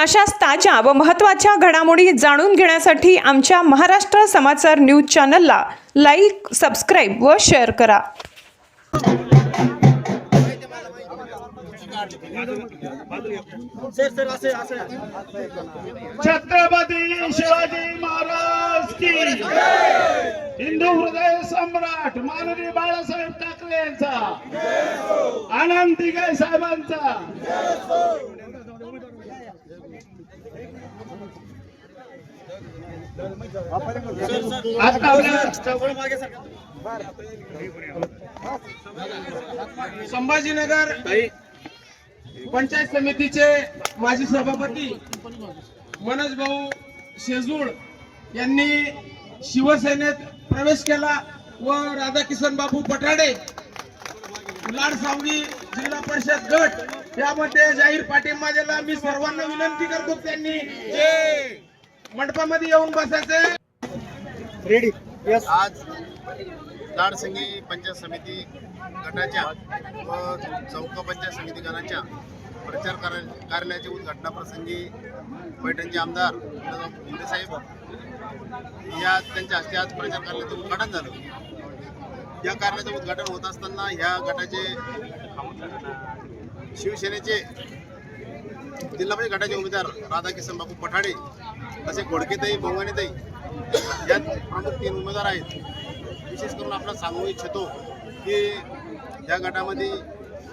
अशाच ताज्या व महत्त्वाच्या घडामोडी जाणून घेण्यासाठी आमच्या महाराष्ट्र समाचार न्यूज चॅनलला लाईक सबस्क्राईब व शेअर करा. छत्रपती शिवाजी महाराज की हिंदू हृदय सम्राट माननीय बाळासाहेब ठाकरे यांचा आनंद दिघे साहेबांचा आता आपल्या संभाजीनगर पंचायत समितीचे माजी सभापती मनोज भाऊ शेजूळ यांनी शिवसेनेत प्रवेश केला व राधाकिशन बाबू पठाडे लाडसावगी जिल्हा परिषद गट यामध्ये जाहीर पाठिंबा दिला. मी सर्वांना विनंती करतो त्यांनी. मंडपामध्ये येऊन बसायचे. आज लाडसंगी पंचायत समिती गटाच्या व चौका पंचायत समिती गटाच्या प्रचार कार्यालयाच्या उद्घाटनाप्रसंगी पैठणचे आमदार मुंडे साहेब या त्यांच्या हस्ते आज प्रचार कार्यालयाचं उद्घाटन झालं. या कार्यालयाचं उद्घाटन होत असताना ह्या गटाचे शिवसेनेचे जिल्हा परिषद गटाचे उमेदवार राधाकिशन बापू पठाडे तसे घोडकेताई बोंगाणेताई यात प्रमुख तीन उमेदवार आहेत. विशेष करून आपला सांगू इच्छितो की या गटामध्ये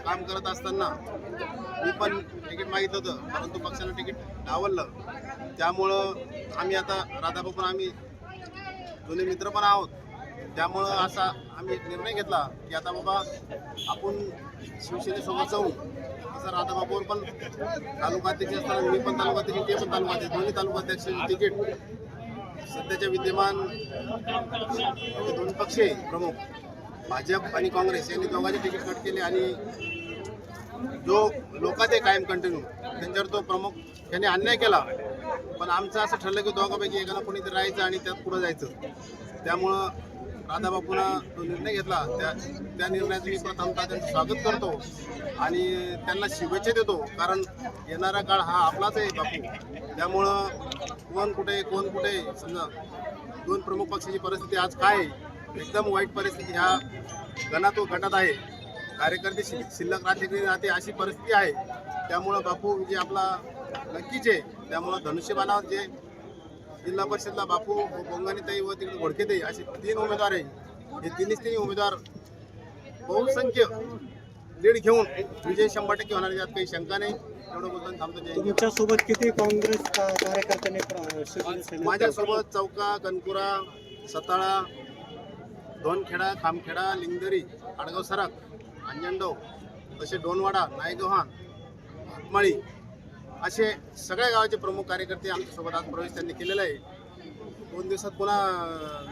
काम करत असताना मी पण तिकीट मागितलं होतं परंतु पक्षानं तिकीट डावललं. त्यामुळं आम्ही आता राधाभाऊ पण आम्ही जुने मित्र पण आहोत. त्यामुळं असा आम्ही निर्णय घेतला की आता बाबा आपण शिवसेनेसोबत जाऊ असं राधाबाबूवर पण तालुकाध्यक्ष असताना मी पण तालुकाध्यक्ष ते पण तालुकाध्यक्ष दोन्ही तालुकाध्यक्ष तिकीट. सध्याच्या विद्यमान दोन पक्ष प्रमुख. भाजप आणि काँग्रेस यांनी दोघांचे तिकीट कट केले आणि जो लोकात आहे कायम कंटिन्यू त्यांच्यावर तो प्रमुख त्यांनी अन्याय केला. पण आमचं असं ठरलं की दोघांपैकी एकाला कोणीतरी राहायचं आणि त्यात पुढं जायचं. त्यामुळं राधाबापूनं तो निर्णय घेतला त्या त्या निर्णयाचं मी प्रथमतः त्यांचं स्वागत करतो आणि त्यांना शुभेच्छा देतो. कारण येणारा काळ हा आपलाच आहे बापू. त्यामुळं कोण कुठे कोण कुठे समजा दोन प्रमुख पक्षाची परिस्थिती आज काय एकदम वाईट परिस्थिती ह्या गणातो गटात आहे. कार्यकर्ते शि- शिल्लक राहते की राहते अशी परिस्थिती आहे. त्यामुळं बापू जे आपला नक्कीच आहे. त्यामुळं धनुष्यबाला जे जिल्हा परिषदला बापू बोंगानीताई व तिकडे घोडकेताई असे तीन उमेदवार आहे. हे तिन्ही तिन्ही उमेदवार बहुसंख्य लीड घेऊन विजय शंभर टक्के होणार यात काही शंका नाही. एवढं बोलताना थांबतो जय हिंद. तुमच्यासोबत किती काँग्रेस कार्यकर्त्यांनी माझ्यासोबत चौका कनपुरा सताळा दोनखेडा खामखेडा लिंगदरी आडगाव सराक अंजनडव तसे डोनवाडा नायगव्हाण हातमाळी असे सगळ्या गावाचे प्रमुख कार्यकर्ते आमच्यासोबत आज प्रवेश त्यांनी केलेला आहे. दोन दिवसात पुन्हा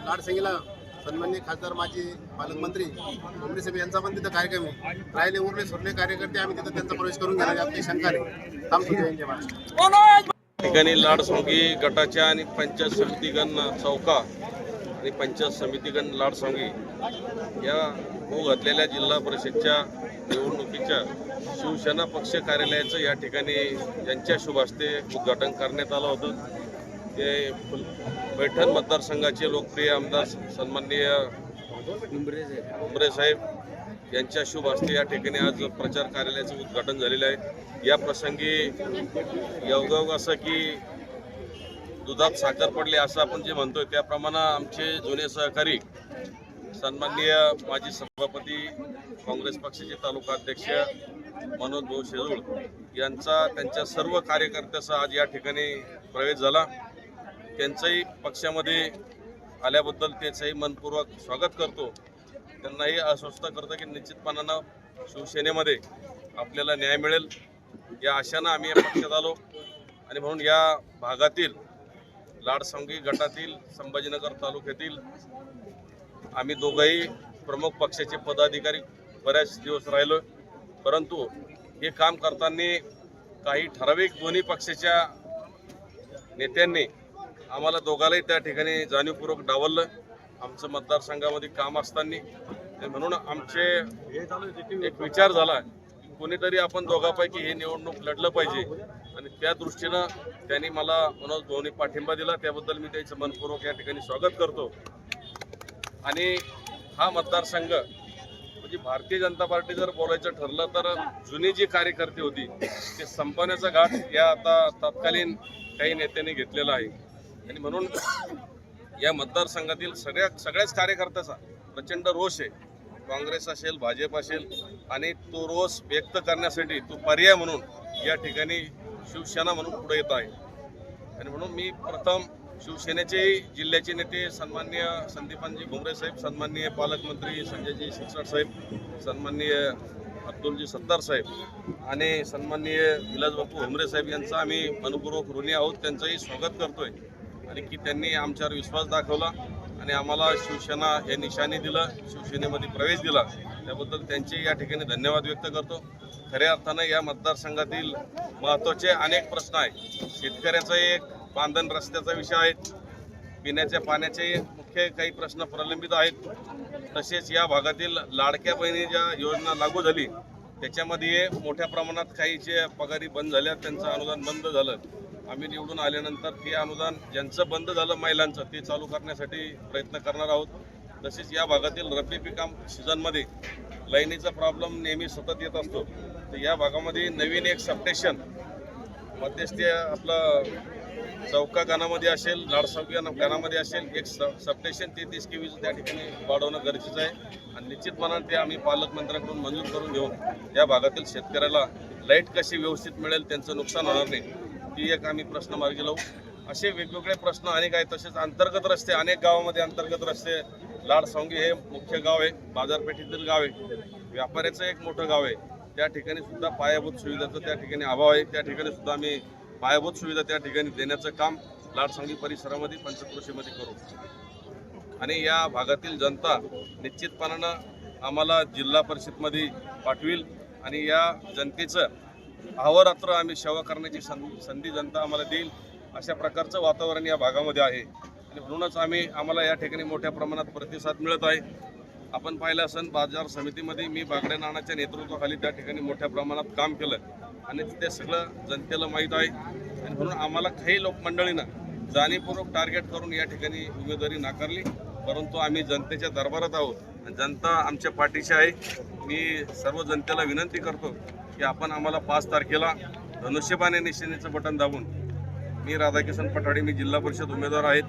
लाडसंगीला सन्मान्य खासदार माजी पालकमंत्री कोंबडे साहेब यांचा पण तिथं कार्यक्रम आहे. राहिले उरले सुरले कार्यकर्ते आम्ही तिथं त्यांचा प्रवेश करून घेणार आपली शंका नाही थांबतो ठिकाणी लाडसोंगी गटाच्या आणि पंचायत समितीगण चौका आणि पंचायत समितीगण लाडसोंगी या होऊ घातलेल्या जिल्हा परिषदच्या निवडणुकीच्या शिवसेना पक्ष कार्यालयाचं या ठिकाणी यांच्या शुभ हस्ते उद्घाटन करण्यात आलं होतं. ते फुल पैठण मतदारसंघाचे लोकप्रिय आमदार सन्माननीय उमरे साहेब यांच्या शुभ हस्ते या ठिकाणी आज प्रचार कार्यालयाचं उद्घाटन झालेलं आहे. या प्रसंगी योगायोग असं की दुधात साखर पडली असं आपण जे म्हणतोय त्याप्रमाणे आमचे जुने सहकारी सन्माननीय माजी सभापती काँग्रेस पक्षाचे तालुका अध्यक्ष मनोज भाऊ शेजूळ यांचा त्यांच्या सर्व कार्यकर्त्याचा आज या ठिकाणी प्रवेश झाला. त्यांचंही पक्षामध्ये आल्याबद्दल त्याचंही मनपूर्वक स्वागत करतो. त्यांनाही आश्वस्त करतो की निश्चितपणानं शिवसेनेमध्ये आपल्याला न्याय मिळेल. या आशानं आम्ही या पक्षात आलो आणि म्हणून या भागातील लाडसंगी गटातील संभाजीनगर तालुक्यातील आम्ही दोघंही प्रमुख पक्षाचे पदाधिकारी बऱ्याच दिवस राहिलो परंतु हे काम करताना काही ठराविक दोन्ही पक्षाच्या नेत्यांनी आम्हाला दोघालाही त्या ठिकाणी जाणीवपूर्वक डावललं. आमचं मतदारसंघामध्ये काम असताना. म्हणून आमचे एक विचार झाला कोणीतरी आपण दोघांपैकी हे निवडणूक लढलं पाहिजे. आणि त्या दृष्टीनं त्यांनी मला मनोज भाऊनी पाठिंबा दिला. त्याबद्दल मी त्यांचं मनपूर्वक या ठिकाणी स्वागत करतो. आणि हा मतदारसंघ म्हणजे भारतीय जनता पार्टी जर बोलायचं ठरलं तर जुनी जी कार्यकर्ते होती ते संपवण्याचा घाट या आता तत्कालीन काही नेत्यांनी घेतलेला आहे. आणि म्हणून या मतदारसंघातील सगळ्या सगळ्याच कार्यकर्त्याचा प्रचंड रोष आहे. काँग्रेस असेल भाजप असेल आणि तो रोष व्यक्त करण्यासाठी तो पर्याय म्हणून या ठिकाणी शिवसेना म्हणून पुढे येत आहे. आणि म्हणून मी प्रथम शिवसेनेचे जिल्ह्याचे नेते सन्माननीय संदीपानजी भुमरे साहेब सन्माननीय पालकमंत्री संजयजी शिरसाट साहेब सन्माननीय अब्दुलजी सत्तार साहेब आणि सन्माननीय विलासबापू भुमरे साहेब यांचा आम्ही मनपूर्वक ऋणी आहोत त्यांचंही स्वागत करतोय आणि की त्यांनी आमच्यावर विश्वास दाखवला आणि आम्हाला शिवसेना हे निशाणी दिलं शिवसेनेमध्ये प्रवेश दिला. त्याबद्दल त्यांचे या ठिकाणी धन्यवाद व्यक्त करतो. खऱ्या अर्थानं या मतदारसंघातील महत्त्वाचे अनेक प्रश्न आहेत. शेतकऱ्याचा एक बांधण रस्त्याचा विषय आहे. पिण्याच्या पाण्याचे मुख्य काही प्रश्न प्रलंबित आहेत. तसेच या भागातील लाडक्या बहिणी ज्या योजना लागू झाली त्याच्यामध्ये मोठ्या प्रमाणात काही जे पगारी बंद झाल्या त्यांचं अनुदान बंद झालं. आम्ही निवडून आल्यानंतर ते अनुदान ज्यांचं बंद झालं महिलांचं ते चालू करण्यासाठी प्रयत्न करणार आहोत. तसेच या भागातील रब्बी पिकाम सीझनमध्ये लाईनीचा प्रॉब्लेम नेहमी सतत येत असतो. तर या भागामध्ये नवीन एक सबस्टेशन मध्यस्थी आपलं चौका गाणामध्ये असेल लाडसावकी गानामध्ये असेल एक सब सबस्टेशन तेहतीस के वीज त्या ठिकाणी वाढवणं गरजेचं आहे. आणि निश्चितपणाने ते आम्ही पालकमंत्र्यांकडून मंजूर करून घेऊन या भागातील शेतकऱ्याला लाइट कशी व्यवस्थित मिळेल त्यांचं नुकसान होणार नाही ती एक आम्ही प्रश्न मार्गी लावू. असे वेगवेगळे प्रश्न अनेक आहेत. तसेच अंतर्गत रस्ते अनेक गावामध्ये अंतर्गत रस्ते लाडसावंगी हे मुख्य गाव आहे बाजारपेठेतील गाव आहे व्यापाऱ्याचं एक मोठं गाव आहे. त्या ठिकाणी सुद्धा पायाभूत सुविधाचं त्या ठिकाणी अभाव आहे. त्या ठिकाणी सुद्धा आम्ही पायाभूत सुविधा त्या ठिकाणी देण्याचं काम लाडसांगी परिसरामध्ये पंचक्रोशीमध्ये करू. आणि या भागातील जनता निश्चितपणानं आम्हाला जिल्हा परिषदमध्ये पाठवील आणि या जनतेचं अहोरात्र आम्ही सेवा करण्याची संधी जनता आम्हाला देईल अशा प्रकारचं वातावरण या भागामध्ये आहे. आणि म्हणूनच आम्ही आम्हाला या ठिकाणी मोठ्या प्रमाणात प्रतिसाद मिळत आहे. आपण पाहिलं असन बाजार समितीमध्ये मी बागडे नानाच्या नेतृत्वाखाली त्या ठिकाणी मोठ्या प्रमाणात काम केलं. आणि ते सगळं जनतेला माहीत आहे. आणि म्हणून आम्हाला काही लोकमंडळीनं जाणीवपूर्वक टार्गेट करून या ठिकाणी उमेदवारी नाकारली. परंतु आम्ही जनतेच्या दरबारात आहोत. आणि जनता आमच्या पाठीशी आहे. मी सर्व जनतेला विनंती करतो की आपण आम्हाला पाच तारखेला धनुष्यबाने निशाणीचं बटन दाबून मी राधाकिशन पठाडे मी जिल्हा परिषद उमेदवार आहेत.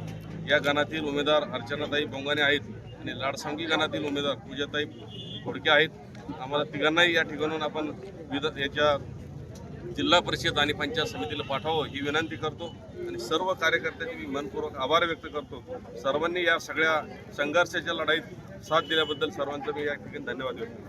या गणातील उमेदवार अर्चनाताई बोंगाने आहेत आणि लाडसांगी गणातील उमेदवार पूजाताई घोडके आहेत. आम्हाला तिघांनाही या ठिकाणून आपण विध याच्या जिल्हा परिषद आणि पंचायत समितीला पाठवावं ही विनंती करतो आणि सर्व कार्यकर्त्यांचे मी मनपूर्वक आभार व्यक्त करतो. सर्वांनी या सगळ्या संघर्षाच्या लढाईत साथ दिल्याबद्दल सर्वांचं मी या ठिकाणी धन्यवाद व्यक्त करतो.